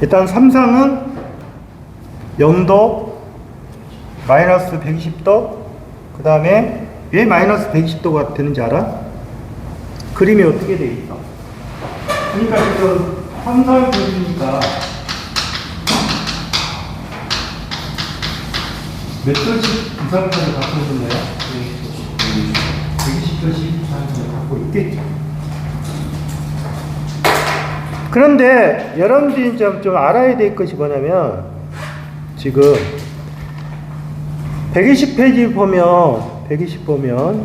일단 삼상은 0도, 마이너스 120도, 그 다음에 왜 마이너스 120도가 되는지 알아? 그림이 어떻게 돼 있어? 그러니까 지금 삼상 그리니까 몇 도씩 이상까지 갖고 있나요? 120도씩 이상까지 갖고 있겠죠. 그런데 여러분들이 좀, 좀 알아야 될 것이 뭐냐면 지금 120페이지 보면 120 보면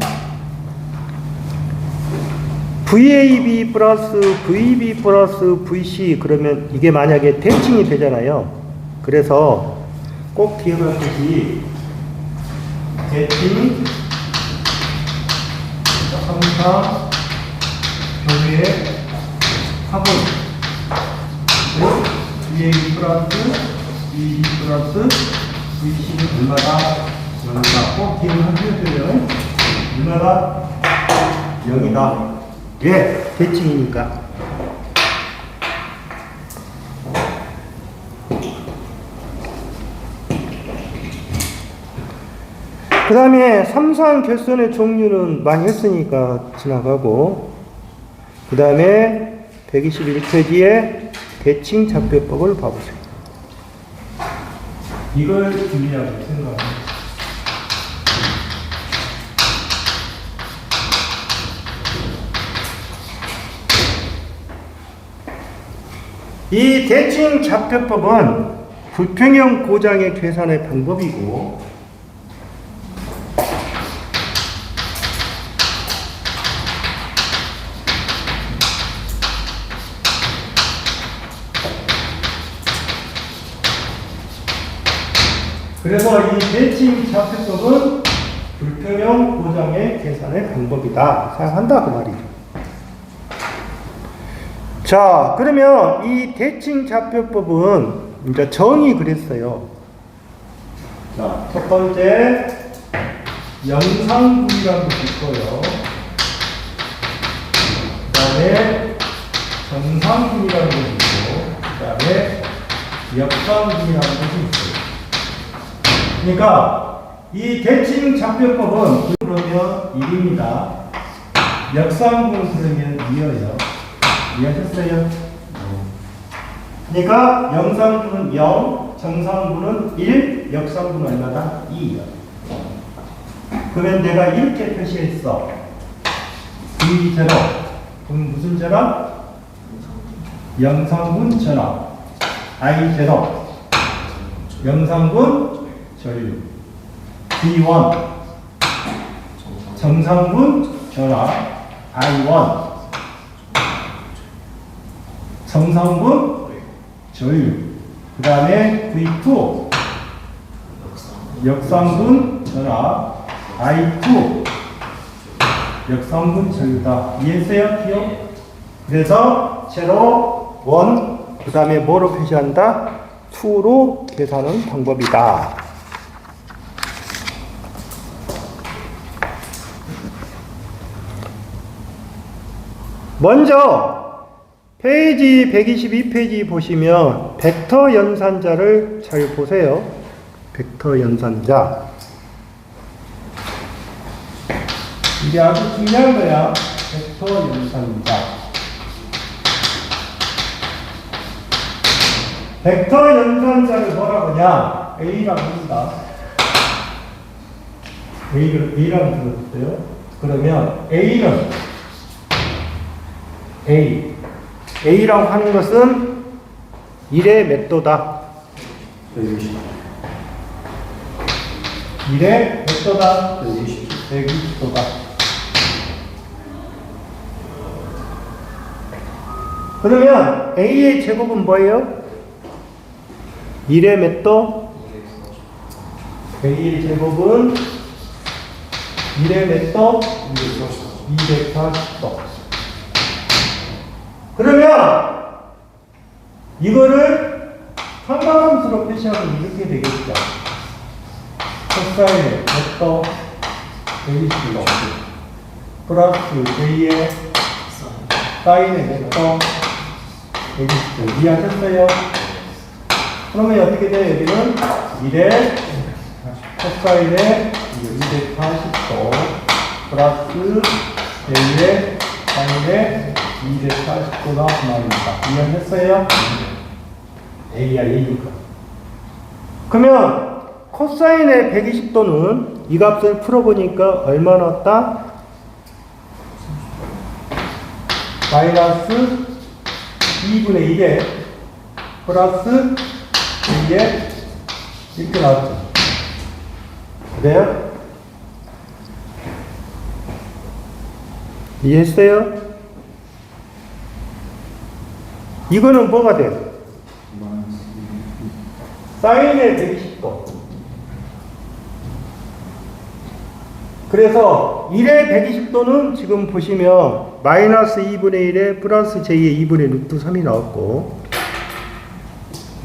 VAB 플러스 VB 플러스 VC 그러면 이게 만약에 대칭이 되잖아요. 그래서 꼭 기억하듯이 대칭 3사 교의 합은 2x 플러스 2 플러스 vc는 얼마다 0이다. 꼭 기억을 하셔야 얼마다 0이다. 예, 대칭이니까. 그 다음에 삼상 결선의 종류는 많이 했으니까 지나가고 그 다음에 121페이지에 대칭 작별법을 봐보세요. 이걸 준비하고 생각합니다. 이 대칭 좌표법은 불평형 고장의 계산의 방법이고 그래서 이 대칭 좌표법은 불평형 고장의 계산의 방법이다 사용한다 그 말이죠. 자, 그러면 이 대칭 좌표법은 이제 정의 그랬어요. 자, 첫 번째 영상분이라는 것이 있고요. 그 다음에 정상분이라는 것이 있고, 그 다음에 역상분이라는 것이 있어요. 그러니까 이 대칭 좌표법은 그러면 1입니다. 역상분 그러면 2여요. 이해하셨어요? 그러니까 영상분은 0, 정상분은 1, 역상분은 얼마다? 2요. 그러면 내가 이렇게 표시했어. V 제로. 그럼 무슨 제로? 영상분 전압. I 제로. 영상분 전류. V1. 정상분 전압. I1. 정상분 전류 그 다음에 V2 역상분 전압 I2 역상분 전류다 이해했어요? 기억? 그래서 제로 원 그 다음에 뭐로 표시한다? 2로 계산하는 방법이다 먼저 페이지 122페이지 보시면 벡터 연산자를 잘 보세요. 벡터 연산자. 이게 아주 중요한 거야. 벡터 연산자. 벡터 연산자를 뭐라고 하냐? A라고 합니다. A를, A라고 들었어요. 그러면 A는 A. A라고 하는 것은 1의 몇 도다? 1의 몇 도다? 120도다. 그러면 A의 제곱은 뭐예요? 1의 몇 도? A의 제곱은 1의 몇 도? 240도. 그러면 이거를 상관함수로 표시하면 이렇게 되겠죠. 코사인의 벡터 베이스로 플러스 j의 사인의 벡터 베이스 이해하셨어요? 그러면 어떻게 돼? 여기는 1에 코사인에 240도 플러스 A의 사인 에 240도가 말입니다. 이해했어요? A야 A니까. 그러면 코사인의 120도는 이 값을 풀어보니까 얼마 나왔다? 마이너스 2분의 1에 플러스 2에 이렇게 나왔죠. 그래요? 이해했어요? 이거는 뭐가 돼요? 사인의 120도. 그래서 1의 120도는 지금 보시면 마이너스 2분의 1에 플러스 j2의 2분의 루트 3이 나왔고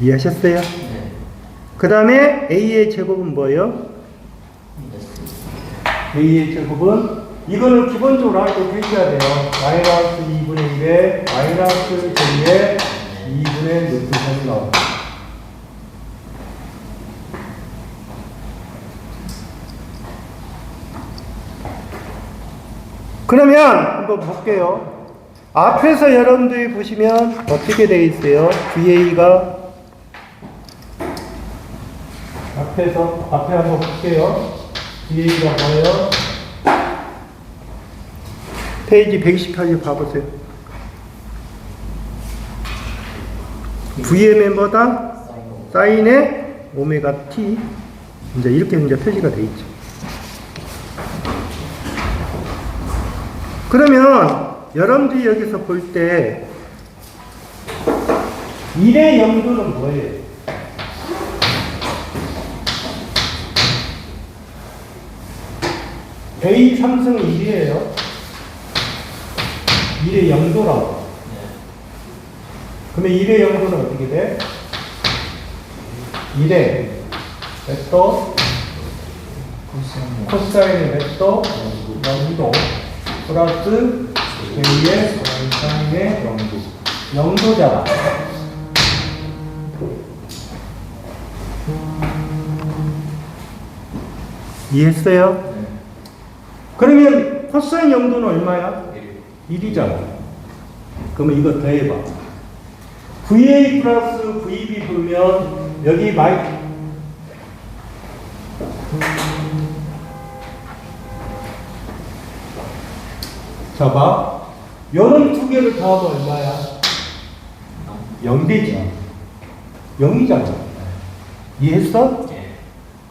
이해하셨어요? 그 다음에 a의 제곱은 뭐예요? a의 제곱은 이거는 기본적으로 알고 계셔야 돼요. 마이너스 2분의 1에 마이너스 j의 2분의 루트 3이 나옵니다. 그러면 한번 볼게요. 앞에서 여러분들이 보시면 어떻게 되어 있어요? VA가 앞에서 앞에 한번 볼게요. VA가 뭐예요? 페이지 120까지 봐보세요. VM의 뭐다? 사인의 오메가 T 이제 이렇게 이제 표시가 되어 있죠. 그러면 여러분들이 여기서 볼 때 1의 영도는 뭐예요? A 3승 1이에요. 1의 영도라고. 그러면 1의 영도는 어떻게 돼? 1의 벡터 코사인의 벡터 영도 플러스 A의 사인의 영도 영도잖아. 이해했어요? 그러면 코사인 영도는 얼마야? 1이잖아. 그러면 이거 더해봐. VA 플러스 VB 보면 여기 마이 자 봐. 요런 두 개를 더하면 얼마야? 0 되지. 0이잖아. 이해했어?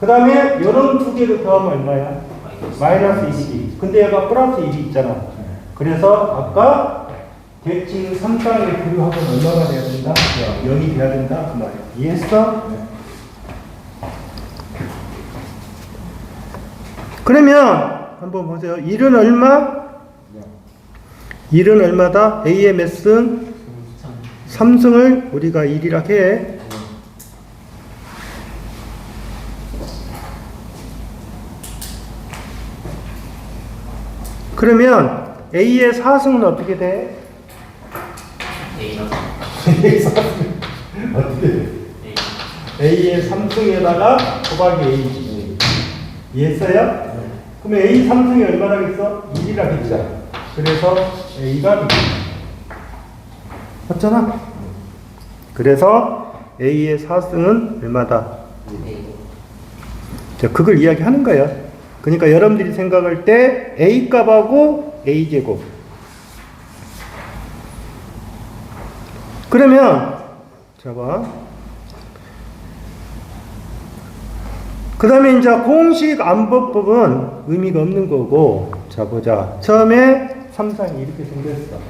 그 다음에 요런 두 개를 더하면 얼마야? 마이너스 1이지. 근데 얘가 플러스 1이 있잖아. 그래서 아까 대칭 3장의 분류합은 얼마가 돼야 된다? 0이 돼야 된다. 그 말이야. 이해했어? 그러면 한번 보세요. 1은 얼마? 1은 얼마다? AMS는 3승을 우리가 1이라 해. 그러면 A의 4승은 어떻게 돼? A의 4승 어떻게 돼? A의 3승에다가 곱하기 A지. 이해했어요? 그러면 A 3승이 얼마라겠어? 1이라 했잖아. 그래서 A가 1. 맞잖아? 그래서 A의 4승은 얼마다? 자, 그걸 이야기하는 거야. 그러니까 여러분들이 생각할 때 A 값하고 A 제곱. 그러면 자 봐. 그 다음에 이제 공식 안법법은 의미가 없는 거고. 자 보자. 처음에 삼상이 이렇게 생겼어.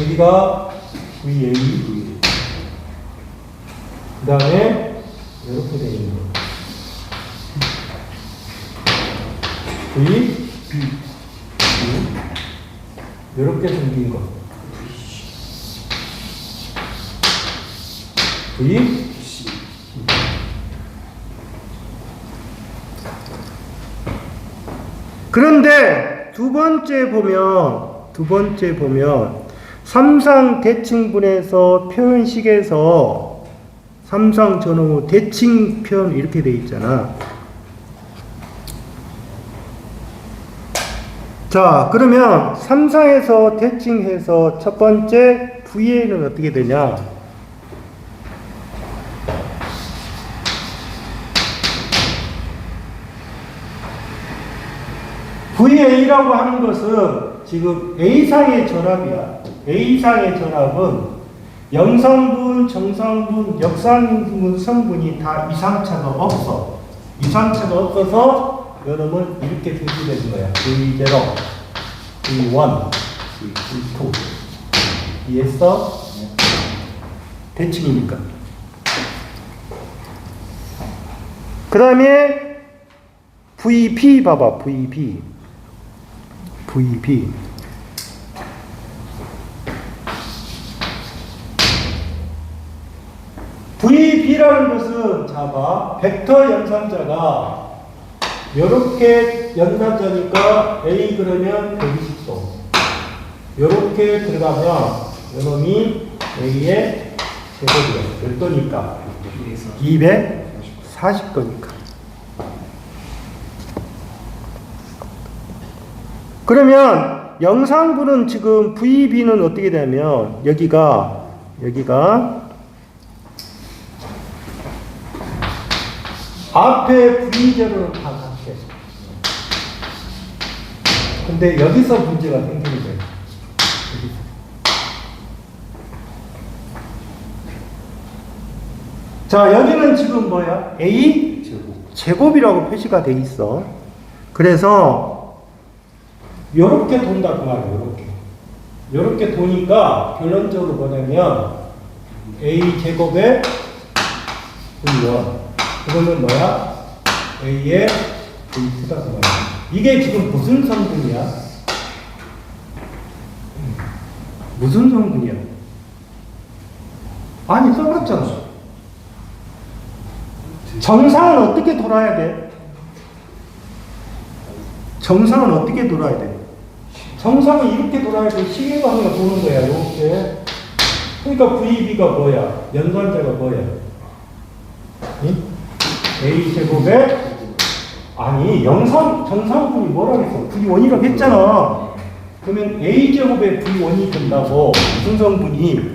여기가 VA, V. 그 다음에 이렇게 되어 있는 거. V, B. 이렇게 생긴 거. V, C. 그런데 두 번째 보면 두 번째 보면 삼상 대칭분해서 표현식에서 삼상 전후 대칭 표현 이렇게 돼 있잖아. 자, 그러면 삼상에서 대칭해서 첫 번째 VA는 어떻게 되냐? VA라고 하는 것은 지금 A상의 전압이야. A상의 전압은 영성분, 정성분, 역상분 성분이 다 이상차가 없어. 이상차가 없어서 여러분 이렇게 표시되는 거야. V0, V1, V2. 이해했어? 대칭이니까. 그 다음에 VP 봐봐, VP. VP. VB라는 것은 자봐. 벡터 연산자가 이렇게 연산자니까 A 그러면 120도 이렇게 들어가면 이놈이 A의 제곱이야. 몇 도니까? 240도니까. 그러면 영상부는 지금 VB는 어떻게 되면 여기가 여기가 앞에 다 같아. 근데 여기서 문제가 생기는 거예요. 자, 여기는 지금 뭐야? A 제곱 이라고 표시가 돼 있어. 그래서 요렇게 돈다 그 말이야. 요렇게. 요렇게 도니까 결론적으로 뭐냐면 A 제곱에 V1 그거는 뭐야? A의 V2다 그 말이야. 이게 지금 무슨 성분이야? 음. 무슨 성분이야? 아니 써봤잖아. 정상은 어떻게 돌아야 돼? 정상은 어떻게 돌아야 돼? 정상은 이렇게 돌아야 돼. 시계방향 도는 거야. 이렇게. 그러니까 VB가 뭐야? 연산자가 뭐야? 응? A 제곱에 아니 영상 정상분이 뭐라 했어? V1이라고 했잖아. 그러면 A 제곱에 V1이 된다고 무슨 성분이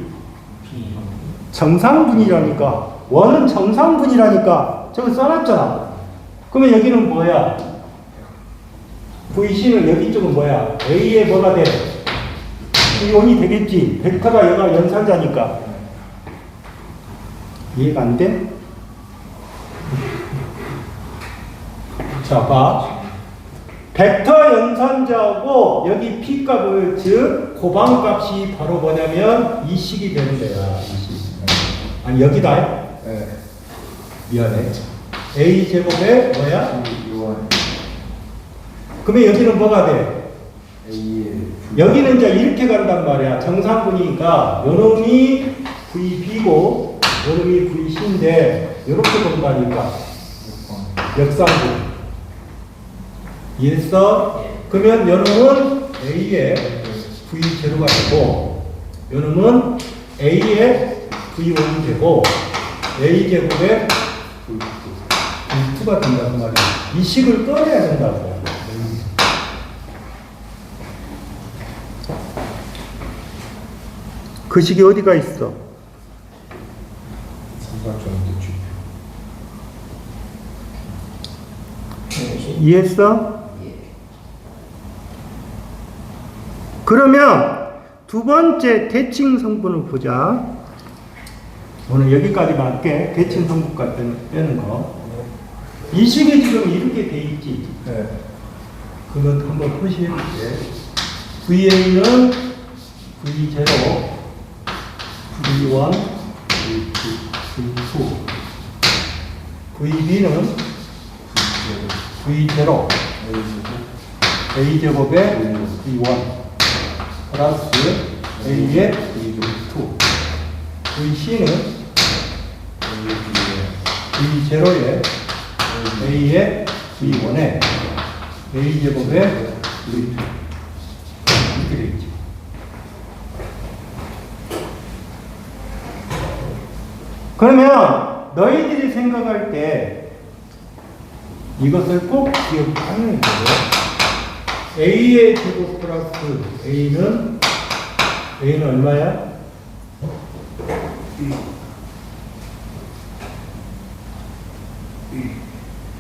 정상분이라니까 원은 정상분이라니까 저거 써놨잖아. 그러면 여기는 뭐야? VC는 여기 쪽은 뭐야? A에 뭐가 돼? V1이 되겠지. 벡터가 얘가 연산자니까. 이해가 안 돼? 자, 봐. 벡터 연산자하고 여기 p 값을 즉 고방 값이 바로 뭐냐면 이 식이 되는 거야. 아니 여기다. 네. 미안해. a 제곱에 뭐야? 그러면 여기는 뭐가 돼? 여기는 이제 이렇게 간단 말이야. 정상분이니까 요놈이 VB고 요놈이 VC인데 이렇게 본다니까. 역상분. 이해했어? 그러면 요놈은 A의 V0가 되고 요놈은 A의 V1이 되고 A 제곱에 V2가 된다는 말이야. 이 식을 꺼내야 된다고. 그 식이 어디가 있어? 이해했어? 그러면 두 번째 대칭 성분을 보자. 오늘 여기까지만 할게. 대칭 성분까지 빼는, 거. 이 식이 지금 이렇게 돼 있지. 네. 그것 한번 표시해 볼게. VA는 V0, V1, V2, VB는 V0, A제곱에 V1 플러스 A의 V2. VC는 V0의 A의 V1에 A제곱의 V2. 이렇게 되겠죠. 그러면 너희들이 생각할 때 이것을 꼭 기억하는 거예요. A의 제곱 플러스 A는 A는 얼마야?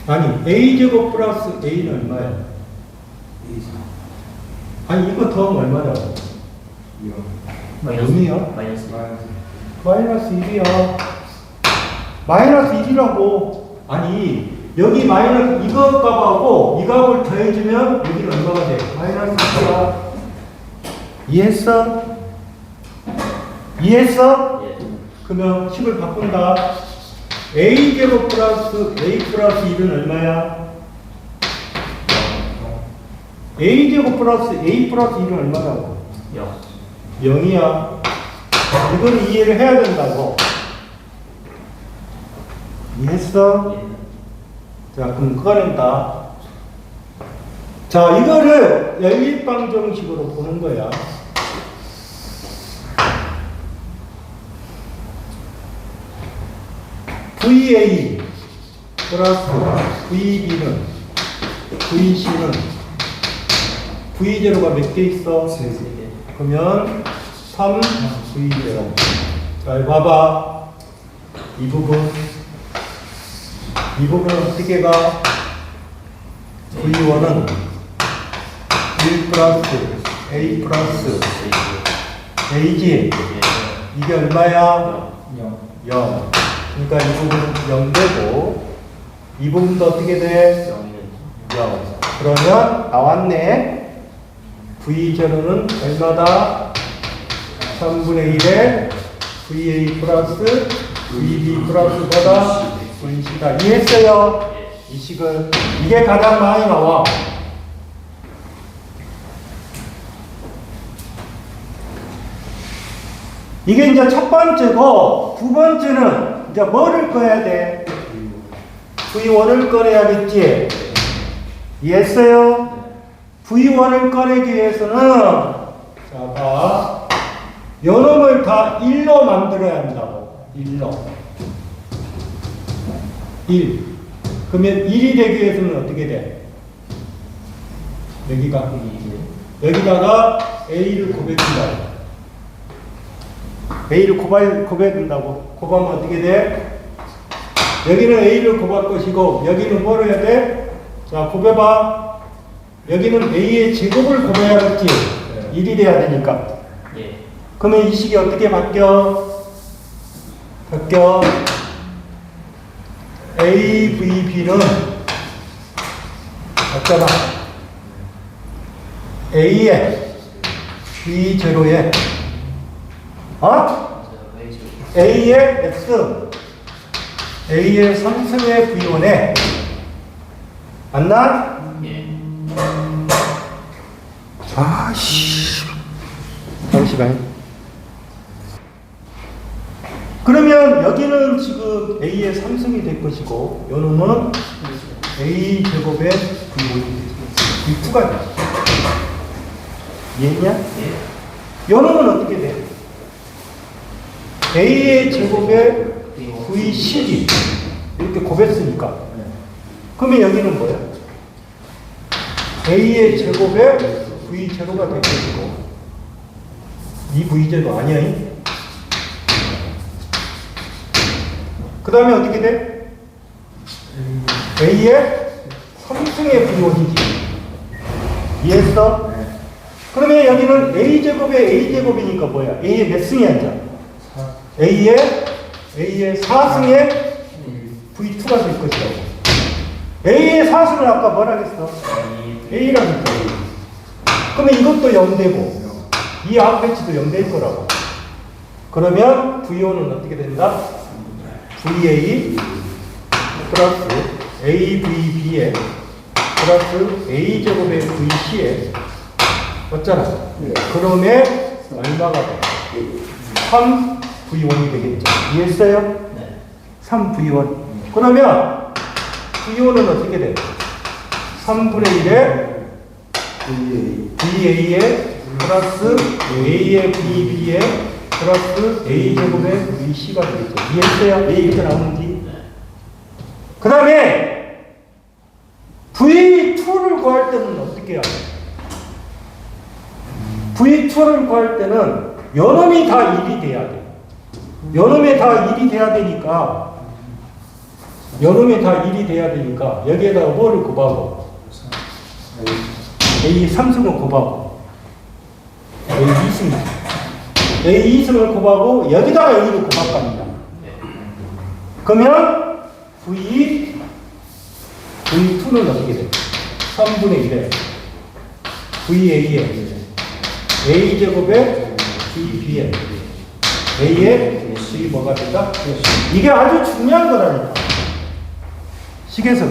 아니 A 제곱 플러스 A는 얼마야? 아니 이거 더하면 얼마라고? 영이요? 마이너스 마이너스 1이야. 마이너스 1이라고. 아니, 여기 마이너스 이거 값하고 이 값을 더해주면 여기는 얼마가 돼? 마이너스 1이야. 이해했어? 이해했어? 예 그러면 10을 바꾼다. a 제곱 플러스 a 플러스 1은 얼마야? a 제곱 플러스 a 플러스 1은 얼마라고? 0 0이야. 이건 이해를 해야 된다고. 이해했어? 예 자, 그럼 그거는 다. 자, 이거를 연립방 정식으로 보는 거야. VA 플러스 VB는 VC는 V0가 몇 개 있어? 그러면 3 V0. 잘 봐봐. 이 부분. 이 부분은 어떻게 가? V1은 1 플러스 A 플러스 A지. 이게 얼마야? 0. 그러니까 이 부분은 0 되고, 이 부분도 어떻게 돼? 0. 그러면 나왔네. V0는 얼마다? 3분의 1에 VA 플러스 VB 플러스보다 분시다. 이해했어요? 이 식을. 이게 가장 많이 나와. 이게 이제 첫 번째고, 두 번째는 이제 뭐를 꺼야 돼? V1을 꺼내야겠지? 이해했어요? V1을 꺼내기 위해서는, 자, 봐. 요놈을 다 1로 만들어야 한다고. 1로. 1. 그러면 1이 되기 위해서는 어떻게 돼? 여기가. 여기다가 A를 곱해준다. A를 곱할, 곱해준다고. 곱하면 어떻게 돼? 여기는 A를 곱할 것이고, 여기는 뭘 해야 돼? 자, 곱해봐. 여기는 A의 제곱을 곱해야겠지. 1이 돼야 되니까. 예 그러면 이 식이 어떻게 바뀌어? 바뀌어. A, V, B는 맞잖아. A에 B 제로에 어? A의 X A의 3승의 V1에 맞나? 예 아씨. 잠시만. 그러면 여기는 지금 A의 3승이 될 것이고, 요 놈은 A 제곱의 V5이 이 2가 돼. 이해했냐? 예 요 놈은 어떻게 돼? A의 제곱의 V10이 이렇게 곱했으니까. 그러면 여기는 뭐야? A의 제곱에 V 제로가 될 것이고 이 V 제로 아니야? 그 다음에 어떻게 돼? A의 3승의 V1이지 이해했어? 그러면 여기는 A 제곱에 A 제곱이니까 뭐야? A의 몇 승이 앉아? A의 A의 4승의 V2가 될 것이라고. A의 4승을 아까 뭐라 했어? A라고. A. 그러면 이것도 0되고 이 앞 배치도 0될 거라고. 그러면 V1은 어떻게 된다? VA 플러스 AVB에 플러스 A 제곱의 VC에 맞잖아. 그러면 얼마가 돼? 3 V1이 되겠죠. 이해했어요? 네 3 V1. 그러면 V1은 어떻게 돼? 3분의 1에 BA에 플러스 A의 BB에 플러스 A 제곱의 VC가 되겠죠. 이해했어요? A 이렇게 나오는지. 그 다음에 V2를 구할 때는 어떻게 해야 돼? V2를 구할 때는 요놈이 다 1이 돼야 돼. 요놈이 다 1이 돼야 되니까 요놈이 다 1이 돼야 되니까 여기에다가 뭐를 곱하고 A 3승을 곱하고 A 2승 A 2승을 곱하고 여기다가 여기를 곱합니다. 그러면 V V2는 어떻게 돼? 3분의 1에 VA에 A 제곱에 VB에 A에 C 뭐가 된다? 이게 아주 중요한 거라니까. 식에서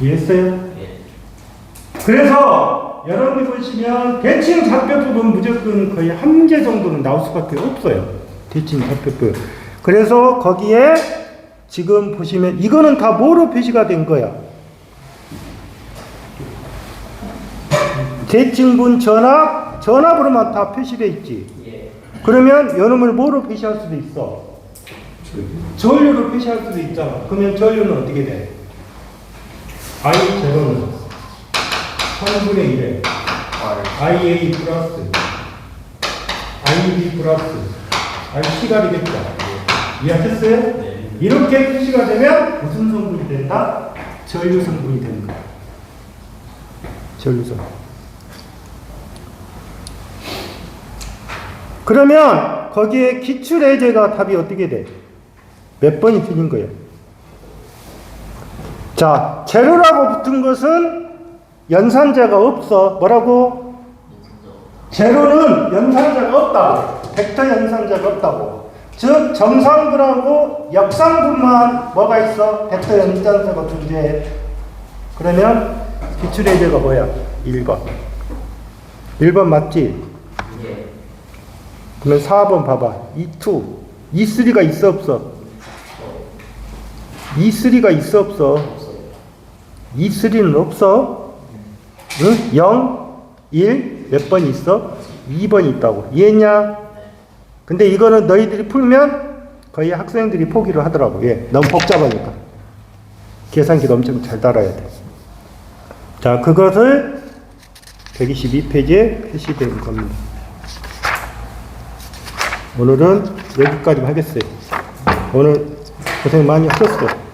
이해했어요? 그래서 여러분이 보시면 대칭 좌표법은 무조건 거의 한 문제 정도는 나올 수밖에 없어요. 대칭 좌표법. 그래서 거기에 지금 보시면 이거는 다 뭐로 표시가 된 거야? 대칭분 전압, 전압으로만 다 표시돼 있지. 그러면 연음을 뭐로 표시할 수도 있어? 전류로 표시할 수도 있잖아. 그러면 전류는 어떻게 돼? I 제로는 3분의 1에 IA 플러스 IB 플러스 IC가 되겠죠. 이해하셨어요? 이렇게 표시가 되면 무슨 성분이 된다? 전류 성분이 되는 거야. 전류성. 그러면 거기에 기출 해제가 답이 어떻게 돼? 몇 번이 틀린 거예요? 자, 제로라고 붙은 것은 연산자가 없어. 뭐라고? 제로는 연산자가 없다고. 벡터 연산자가 없다고. 즉, 정상분하고 역상분만 뭐가 있어? 벡터 연산자가 존재해. 그러면 기출해제가 뭐야? 1번. 1번 맞지? 그러면 4번 봐봐. E2. E3가 있어 없어? E3가 있어 없어? E3는 없어? 응? 0, 1, 몇 번 있어? 2번 있다고. 이해했냐? 근데 이거는 너희들이 풀면 거의 학생들이 포기를 하더라고. 예. 너무 복잡하니까. 계산기도 엄청 잘 달아야 돼. 자, 그것을 122페이지에 표시된 겁니다. 오늘은 여기까지 하겠어요. 오늘 고생 많이 하셨어요.